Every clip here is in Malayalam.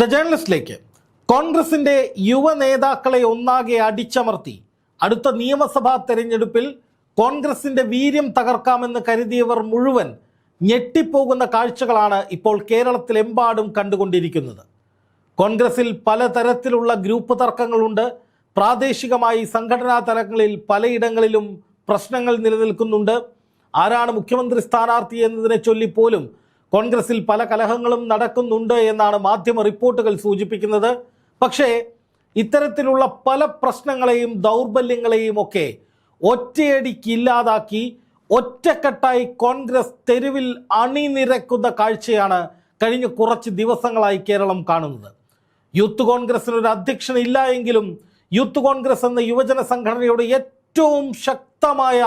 ദ ജേർണലിസ്റ്റിലേക്ക് കോൺഗ്രസിന്റെ യുവ നേതാക്കളെ ഒന്നാകെ അടിച്ചമർത്തി. അടുത്ത നിയമസഭാ തെരഞ്ഞെടുപ്പിൽ കോൺഗ്രസിന്റെ വീര്യം തകർക്കാമെന്ന് കരുതിയവർ മുഴുവൻ ഞെട്ടിപ്പോകുന്ന കാഴ്ചകളാണ് ഇപ്പോൾ കേരളത്തിലെമ്പാടും കണ്ടുകൊണ്ടിരിക്കുന്നത്. കോൺഗ്രസിൽ പലതരത്തിലുള്ള ഗ്രൂപ്പ് തർക്കങ്ങളുണ്ട്. പ്രാദേശികമായി സംഘടനാ തലങ്ങളിൽ പലയിടങ്ങളിലും പ്രശ്നങ്ങൾ നിലനിൽക്കുന്നുണ്ട്. ആരാണ് മുഖ്യമന്ത്രി സ്ഥാനാർത്ഥി എന്നതിനെ ചൊല്ലിപ്പോലും കോൺഗ്രസിൽ പല കലഹങ്ങളും നടക്കുന്നുണ്ട് എന്നാണ് മാധ്യമ റിപ്പോർട്ടുകൾ സൂചിപ്പിക്കുന്നത്. പക്ഷേ ഇത്തരത്തിലുള്ള പല പ്രശ്നങ്ങളെയും ദൗർബല്യങ്ങളെയും ഒക്കെ ഒറ്റയടിക്ക് ഇല്ലാതാക്കി ഒറ്റക്കെട്ടായി കോൺഗ്രസ് തെരുവിൽ അണിനിരക്കുന്ന കാഴ്ചയാണ് കഴിഞ്ഞ കുറച്ച് ദിവസങ്ങളായി കേരളം കാണുന്നത്. യൂത്ത് കോൺഗ്രസിന് ഒരു അധ്യക്ഷൻ ഇല്ല എങ്കിലും യൂത്ത് കോൺഗ്രസ് എന്ന യുവജന സംഘടനയുടെ ഏറ്റവും ശക്തമായ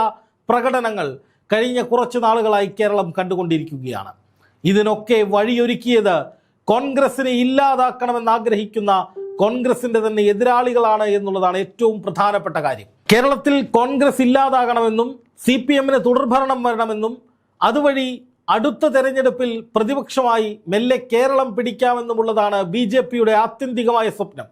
പ്രകടനങ്ങൾ കഴിഞ്ഞ കുറച്ച് നാളുകളായി കേരളം കണ്ടുകൊണ്ടിരിക്കുകയാണ്. ഇതിനൊക്കെ വഴിയൊരുക്കിയത് കോൺഗ്രസിനെ ഇല്ലാതാക്കണമെന്ന് ആഗ്രഹിക്കുന്ന കോൺഗ്രസിന്റെ തന്നെ എതിരാളികളാണ് എന്നുള്ളതാണ് ഏറ്റവും പ്രധാനപ്പെട്ട കാര്യം. കേരളത്തിൽ കോൺഗ്രസ് ഇല്ലാതാകണമെന്നും സി പി എമ്മിന് തുടർഭരണം വരണമെന്നും അതുവഴി അടുത്ത തെരഞ്ഞെടുപ്പിൽ പ്രതിപക്ഷമായി മെല്ലെ കേരളം പിടിക്കാമെന്നുമുള്ളതാണ് ബി ജെ പിയുടെ ആത്യന്തികമായ സ്വപ്നം.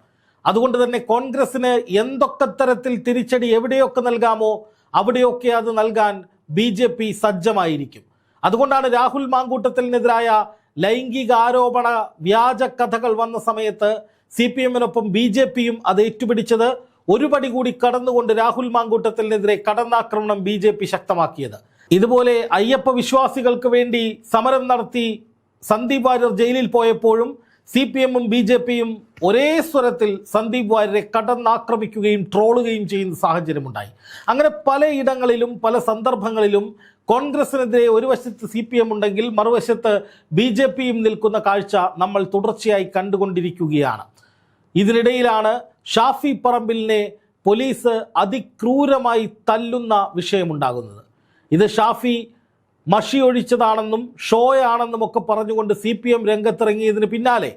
അതുകൊണ്ട് തന്നെ കോൺഗ്രസിന് എന്തൊക്കെ തരത്തിൽ തിരിച്ചടി എവിടെയൊക്കെ നൽകാമോ അവിടെയൊക്കെ അത് നൽകാൻ ബി സജ്ജമായിരിക്കും. അതുകൊണ്ടാണ് രാഹുൽ മാങ്കൂട്ടത്തിനെതിരായ ലൈംഗിക ആരോപണ വ്യാജ കഥകൾ വന്ന സമയത്ത് സി പി എമ്മിനൊപ്പം ബി ജെ പിയും അത് ഏറ്റുപിടിച്ചത്. ഒരു പടി കൂടി കടന്നുകൊണ്ട് രാഹുൽ മാങ്കൂട്ടത്തിനെതിരെ കടന്നാക്രമണം ബി ജെ പി ശക്തമാക്കിയത്. ഇതുപോലെ അയ്യപ്പ വിശ്വാസികൾക്ക് വേണ്ടി സമരം നടത്തി സന്ദീപ് വാര്യർ ജയിലിൽ പോയപ്പോഴും സി പി എമ്മും ബി ജെ പിയും ഒരേ സ്വരത്തിൽ സന്ദീപ് വാര്യരെ കടന്നാക്രമിക്കുകയും ട്രോളുകയും ചെയ്യുന്ന സാഹചര്യമുണ്ടായി. അങ്ങനെ പലയിടങ്ങളിലും പല സന്ദർഭങ്ങളിലും കോൺഗ്രസിനെതിരെ ഒരു വശത്ത് സി പി എം ഉണ്ടെങ്കിൽ മറുവശത്ത് ബി ജെ പിയും നിൽക്കുന്ന കാഴ്ച നമ്മൾ തുടർച്ചയായി കണ്ടുകൊണ്ടിരിക്കുകയാണ്. ഇതിനിടയിലാണ് ഷാഫി പറമ്പിലിനെ പോലീസ് അതിക്രൂരമായി തല്ലുന്ന വിഷയമുണ്ടാകുന്നത്. ഇത് ഷാഫി മഷിയൊഴിച്ചതാണെന്നും ഷോയാണെന്നും ഒക്കെ പറഞ്ഞുകൊണ്ട് സി പി എം രംഗത്തിറങ്ങിയതിന് പിന്നാലെ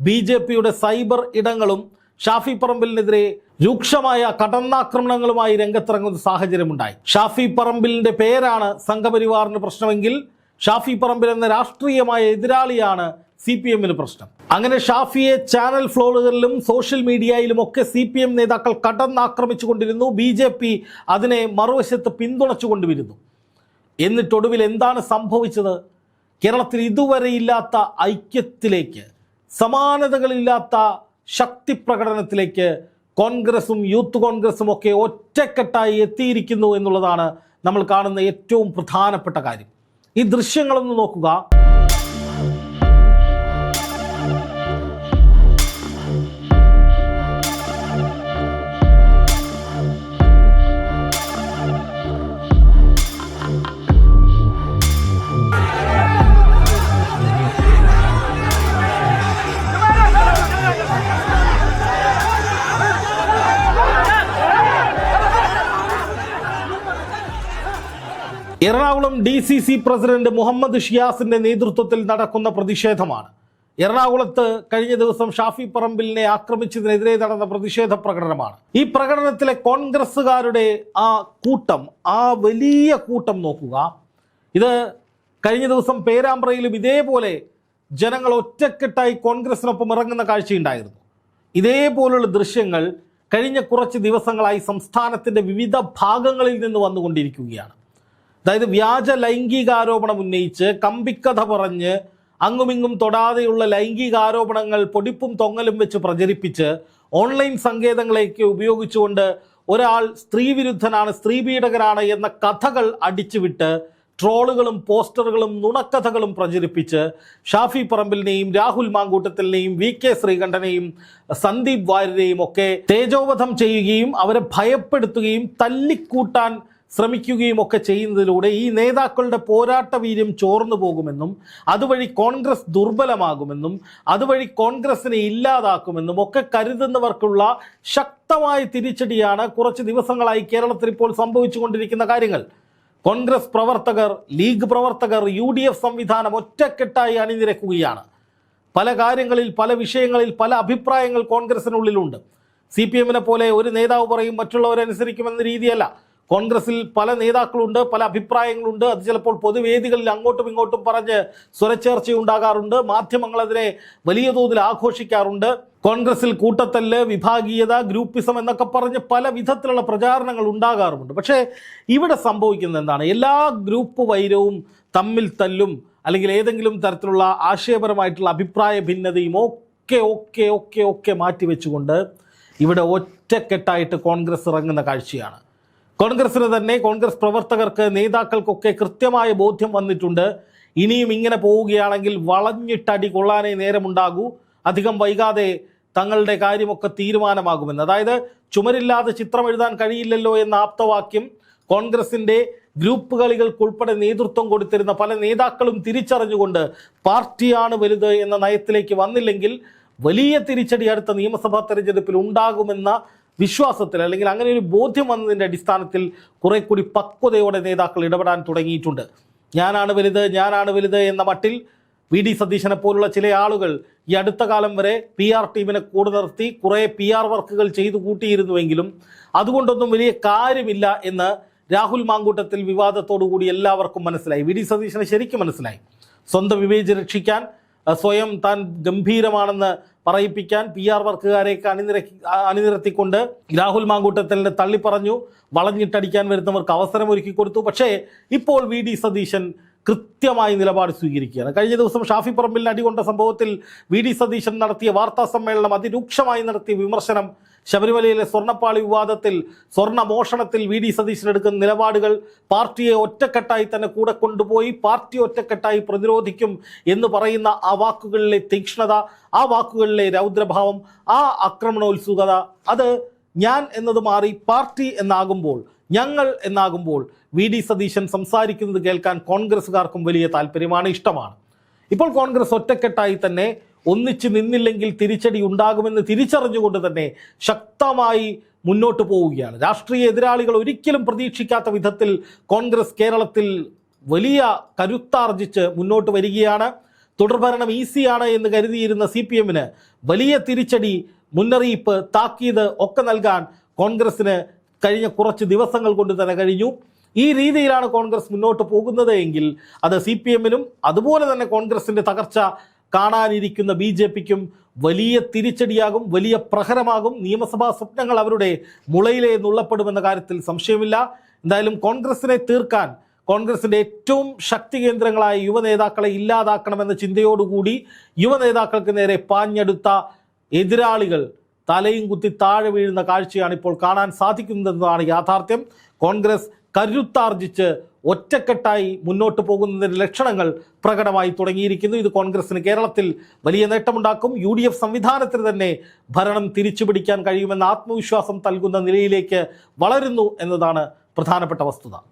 ബി ജെ പിയുടെ സൈബർ ഇടങ്ങളും ഷാഫി പറമ്പിലിനെതിരെ രൂക്ഷമായ കടന്നാക്രമണങ്ങളുമായി രംഗത്തിറങ്ങുന്ന സാഹചര്യമുണ്ടായി. ഷാഫി പറമ്പിലിന്റെ പേരാണ് സംഘപരിവാറിന് പ്രശ്നമെങ്കിൽ ഷാഫി പറമ്പിൽ എന്ന രാഷ്ട്രീയമായ എതിരാളിയാണ് സി പി എമ്മിന് പ്രശ്നം. അങ്ങനെ ഷാഫിയെ ചാനൽ ഫ്ലോറുകളിലും സോഷ്യൽ മീഡിയയിലും ഒക്കെ സി പി എം നേതാക്കൾ കടന്നാക്രമിച്ചു കൊണ്ടിരുന്നു ബി ജെ പി അതിനെ മറുവശത്ത് പിന്തുണച്ചു കൊണ്ടുവരുന്നു എന്നിട്ടൊടുവിൽ എന്താണ് സംഭവിച്ചത്? കേരളത്തിൽ ഇതുവരെ ഇല്ലാത്ത ഐക്യത്തിലേക്ക് സമാനതകളില്ലാത്ത ശക്തി പ്രകടനത്തിലേക്ക് കോൺഗ്രസും യൂത്ത് കോൺഗ്രസും ഒക്കെ ഒറ്റക്കെട്ടായി എത്തിയിരിക്കുന്നു എന്നുള്ളതാണ് നമ്മൾ കാണുന്ന ഏറ്റവും പ്രധാനപ്പെട്ട കാര്യം. ഈ ദൃശ്യങ്ങളൊന്ന് നോക്കുക. Ernakulam D C C president Muhammad ഷിയാസിന്റെ നേതൃത്വത്തിൽ നടക്കുന്ന പ്രതിഷേധമാണ്. എറണാകുളത്ത് കഴിഞ്ഞ ദിവസം ഷാഫി പറമ്പിലിനെ ആക്രമിച്ചതിനെതിരെ നടന്ന പ്രതിഷേധ പ്രകടനമാണ്. ഈ പ്രകടനത്തിലെ കോൺഗ്രസ്സുകാരുടെ ആ കൂട്ടം ആ വലിയ കൂട്ടം നോക്കുക. ഇത് കഴിഞ്ഞ ദിവസം പേരാമ്പ്രയിലും ഇതേപോലെ ജനങ്ങൾ ഒറ്റക്കെട്ടായി കോൺഗ്രസിനൊപ്പം ഇറങ്ങുന്ന കാഴ്ചയുണ്ടായിരുന്നു. ഇതേപോലുള്ള ദൃശ്യങ്ങൾ കഴിഞ്ഞ കുറച്ച് ദിവസങ്ങളായി സംസ്ഥാനത്തിന്റെ വിവിധ ഭാഗങ്ങളിൽ നിന്ന് വന്നുകൊണ്ടിരിക്കുകയാണ്. അതായത് വ്യാജ ലൈംഗികാരോപണം ഉന്നയിച്ച് കമ്പിക്കഥ പറഞ്ഞ് അങ്ങുമിങ്ങും തൊടാതെയുള്ള ലൈംഗികാരോപണങ്ങൾ പൊടിപ്പും തൊങ്ങലും വെച്ച് പ്രചരിപ്പിച്ച് ഓൺലൈൻ സങ്കേതങ്ങളെയൊക്കെ ഉപയോഗിച്ചുകൊണ്ട് ഒരാൾ സ്ത്രീവിരുദ്ധനാണ് സ്ത്രീപീഡകനാണ് എന്ന കഥകൾ അടിച്ചുവിട്ട് ട്രോളുകളും പോസ്റ്ററുകളും നുണക്കഥകളും പ്രചരിപ്പിച്ച് ഷാഫി പറമ്പിലിനെയും രാഹുൽ മാങ്കൂട്ടത്തിലിനെയും വി കെ ശ്രീകണ്ഠനെയും സന്ദീപ് വാര്യരെയും ഒക്കെ തേജോവധം ചെയ്യുകയും അവരെ ഭയപ്പെടുത്തുകയും തല്ലിക്കൂട്ടാൻ ശ്രമിക്കുകയും ഒക്കെ ചെയ്യുന്നതിലൂടെ ഈ നേതാക്കളുടെ പോരാട്ട വീര്യം ചോർന്നു പോകുമെന്നും അതുവഴി കോൺഗ്രസ് ദുർബലമാകുമെന്നും അതുവഴി കോൺഗ്രസിനെ ഇല്ലാതാക്കുമെന്നും ഒക്കെ കരുതുന്നവർക്കുള്ള ശക്തമായ തിരിച്ചടിയാണ് കുറച്ച് ദിവസങ്ങളായി കേരളത്തിൽ ഇപ്പോൾ സംഭവിച്ചുകൊണ്ടിരിക്കുന്ന കാര്യങ്ങൾ. കോൺഗ്രസ് പ്രവർത്തകർ ലീഗ് പ്രവർത്തകർ യു ഡി എഫ് സംവിധാനം ഒറ്റക്കെട്ടായി അണിനിരക്കുകയാണ്. പല കാര്യങ്ങളിൽ പല വിഷയങ്ങളിൽ പല അഭിപ്രായങ്ങൾ കോൺഗ്രസിനുള്ളിലുണ്ട്. സി പി എമ്മിനെ പോലെ ഒരു നേതാവ് പറയും മറ്റുള്ളവരനുസരിക്കുമെന്ന രീതിയല്ല. കോൺഗ്രസിൽ പല നേതാക്കളുണ്ട് പല അഭിപ്രായങ്ങളുണ്ട്. അത് ചിലപ്പോൾ പൊതുവേദികളിൽ അങ്ങോട്ടും ഇങ്ങോട്ടും പറഞ്ഞ് സ്വരച്ചേർച്ചയുണ്ടാകാറുണ്ട്. മാധ്യമങ്ങൾ അതിനെ വലിയ തോതിൽ ആഘോഷിക്കാറുണ്ട്. കോൺഗ്രസിൽ കൂട്ടത്തല്ല് വിഭാഗീയത ഗ്രൂപ്പിസം എന്നൊക്കെ പറഞ്ഞ് പല വിധത്തിലുള്ള പ്രചാരണങ്ങൾ ഉണ്ടാകാറുമുണ്ട്. പക്ഷേ ഇവിടെ സംഭവിക്കുന്നത് എന്താണ്? എല്ലാ ഗ്രൂപ്പ് വൈരവും തമ്മിൽ തല്ലും അല്ലെങ്കിൽ ഏതെങ്കിലും തരത്തിലുള്ള ആശയപരമായിട്ടുള്ള അഭിപ്രായ ഭിന്നതയും ഒക്കെ ഒക്കെ ഒക്കെ ഒക്കെ മാറ്റിവെച്ചുകൊണ്ട് ഇവിടെ ഒറ്റക്കെട്ടായിട്ട് കോൺഗ്രസ് ഇറങ്ങുന്ന കാഴ്ചയാണ്. കോൺഗ്രസിന് തന്നെ കോൺഗ്രസ് പ്രവർത്തകർക്ക് നേതാക്കൾക്കൊക്കെ കൃത്യമായ ബോധ്യം വന്നിട്ടുണ്ട്. ഇനിയും ഇങ്ങനെ പോവുകയാണെങ്കിൽ വളഞ്ഞിട്ടടി കൊള്ളാനേ നേരമുണ്ടാകൂ. അധികം വൈകാതെ തങ്ങളുടെ കാര്യമൊക്കെ തീരുമാനമാകുമെന്ന്. അതായത് ചുമരില്ലാതെ ചിത്രം എഴുതാൻ കഴിയില്ലല്ലോ എന്ന ആപ്തവാക്യം കോൺഗ്രസിന്റെ ഗ്രൂപ്പ് കളികൾക്കുൾപ്പെടെ നേതൃത്വം കൊടുത്തിരുന്ന പല നേതാക്കളും തിരിച്ചറിഞ്ഞുകൊണ്ട് പാർട്ടിയാണ് വലുത് എന്ന നയത്തിലേക്ക് വന്നില്ലെങ്കിൽ വലിയ തിരിച്ചടി അടുത്ത നിയമസഭാ തെരഞ്ഞെടുപ്പിൽ ഉണ്ടാകുമെന്ന വിശ്വാസത്തിൽ അല്ലെങ്കിൽ അങ്ങനെ ഒരു ബോധ്യം വന്നതിന്റെ അടിസ്ഥാനത്തിൽ കുറെ കൂടി പക്വതയോടെ നേതാക്കൾ ഇടപെടാൻ തുടങ്ങിയിട്ടുണ്ട്. ഞാനാണ് വലുത് ഞാനാണ് വലുത് എന്ന മട്ടിൽ വി ഡി സതീശനെ പോലുള്ള ചില ആളുകൾ ഈ അടുത്ത കാലം വരെ പി ആർ ടീമിനെ കൂടെ നിർത്തി കുറേ പി ആർ വർക്കുകൾ ചെയ്തു കൂട്ടിയിരുന്നുവെങ്കിലും അതുകൊണ്ടൊന്നും വലിയ കാര്യമില്ല എന്ന് രാഹുൽ മാങ്കൂട്ടത്തിൽ വിവാദത്തോടു കൂടി എല്ലാവർക്കും മനസ്സിലായി. വി ഡി സതീശനെ ശരിക്കും മനസ്സിലായി. സ്വന്തം വിവേചി രക്ഷിക്കാൻ സ്വയം താൻ ഗംഭീരമാണെന്ന് പറയിപ്പിക്കാൻ പി ആർ വർക്കുകാരെയൊക്കെ അണിനിര അണിനിരത്തിക്കൊണ്ട് രാഹുൽ മാങ്കൂട്ടത്തലിനെ തള്ളിപ്പറഞ്ഞു വളഞ്ഞിട്ടടിക്കാൻ വരുന്നവർക്ക് അവസരം ഒരുക്കി കൊടുത്തു. പക്ഷേ ഇപ്പോൾ വി ഡി സതീശൻ കൃത്യമായി നിലപാട് സ്വീകരിക്കുകയാണ്. കഴിഞ്ഞ ദിവസം ഷാഫി പറമ്പിലിന് അടികൊണ്ട സംഭവത്തിൽ വി ഡി സതീശൻ നടത്തിയ വാർത്താ സമ്മേളനം അതിരൂക്ഷമായി നടത്തിയ വിമർശനം ശബരിമലയിലെ സ്വർണപ്പാളി വിവാദത്തിൽ സ്വർണ മോഷണത്തിൽ വി ഡി സതീശൻ എടുക്കുന്ന നിലപാടുകൾ പാർട്ടിയെ ഒറ്റക്കെട്ടായി തന്നെ കൂടെ കൊണ്ടുപോയി പാർട്ടി ഒറ്റക്കെട്ടായി പ്രതിരോധിക്കും എന്ന് പറയുന്ന ആ വാക്കുകളിലെ തീക്ഷ്ണത ആ വാക്കുകളിലെ രൗദ്രഭാവം ആ ആക്രമണോത്സുകത അത് ഞാൻ എന്നത് മാറി പാർട്ടി എന്നാകുമ്പോൾ ഞങ്ങൾ എന്നാകുമ്പോൾ വി ഡി സതീശൻ സംസാരിക്കുന്നത് കേൾക്കാൻ കോൺഗ്രസ്സുകാർക്കും വലിയ താല്പര്യമാണ് ഇഷ്ടമാണ്. ഇപ്പോൾ കോൺഗ്രസ് ഒറ്റക്കെട്ടായി തന്നെ ഒന്നിച്ചു നിന്നില്ലെങ്കിൽ തിരിച്ചടി ഉണ്ടാകുമെന്ന് തിരിച്ചറിഞ്ഞുകൊണ്ട് തന്നെ ശക്തമായി മുന്നോട്ട് പോവുകയാണ്. രാഷ്ട്രീയ എതിരാളികൾ ഒരിക്കലും പ്രതീക്ഷിക്കാത്ത വിധത്തിൽ കോൺഗ്രസ് കേരളത്തിൽ വലിയ കരുത്താർജിച്ച് മുന്നോട്ട് വരികയാണ്. തുടർഭരണം ഈസിയാണ് എന്ന് കരുതിയിരുന്ന സി പി എമ്മിന് വലിയ തിരിച്ചടി മുന്നറിയിപ്പ് താക്കീത് ഒക്കെ നൽകാൻ കോൺഗ്രസിന് കഴിഞ്ഞ കുറച്ച് ദിവസങ്ങൾ കൊണ്ട് തന്നെ കഴിഞ്ഞു. ഈ രീതിയിലാണ് കോൺഗ്രസ് മുന്നോട്ട് പോകുന്നത് എങ്കിൽ അത് സി പി എമ്മിനും അതുപോലെ തന്നെ കോൺഗ്രസിന്റെ തകർച്ച കാണാനിരിക്കുന്ന ബി ജെ പിക്കും വലിയ തിരിച്ചടിയാകും വലിയ പ്രഹരമാകും. നിയമസഭാ സ്വപ്നങ്ങൾ അവരുടെ മുളയിലെ നുള്ളപ്പെടുമെന്ന കാര്യത്തിൽ സംശയമില്ല. എന്തായാലും കോൺഗ്രസിനെ തീർക്കാൻ കോൺഗ്രസിന്റെ ഏറ്റവും ശക്തി കേന്ദ്രങ്ങളായ യുവ നേതാക്കളെ ഇല്ലാതാക്കണമെന്ന ചിന്തയോടുകൂടി യുവ നേതാക്കൾക്ക് നേരെ പാഞ്ഞെടുത്ത എതിരാളികൾ തലയും കുത്തി താഴെ വീഴുന്ന കാഴ്ചയാണ് ഇപ്പോൾ കാണാൻ സാധിക്കുന്നതെന്നതാണ് യാഥാർത്ഥ്യം. കോൺഗ്രസ് കരുത്താർജിച്ച് ഒറ്റക്കെട്ടായി മുന്നോട്ട് പോകുന്നതിന്റെ ലക്ഷണങ്ങൾ പ്രകടമായി തുടങ്ങിയിരിക്കുന്നു. ഇത് കോൺഗ്രസിന് കേരളത്തിൽ വലിയ നേട്ടമുണ്ടാക്കും. യു ഡി എഫ് സംവിധാനത്തിന് തന്നെ ഭരണം തിരിച്ചുപിടിക്കാൻ കഴിയുമെന്ന ആത്മവിശ്വാസം നൽകുന്ന നിലയിലേക്ക് വളരുന്നു എന്നതാണ് പ്രധാനപ്പെട്ട വസ്തുത.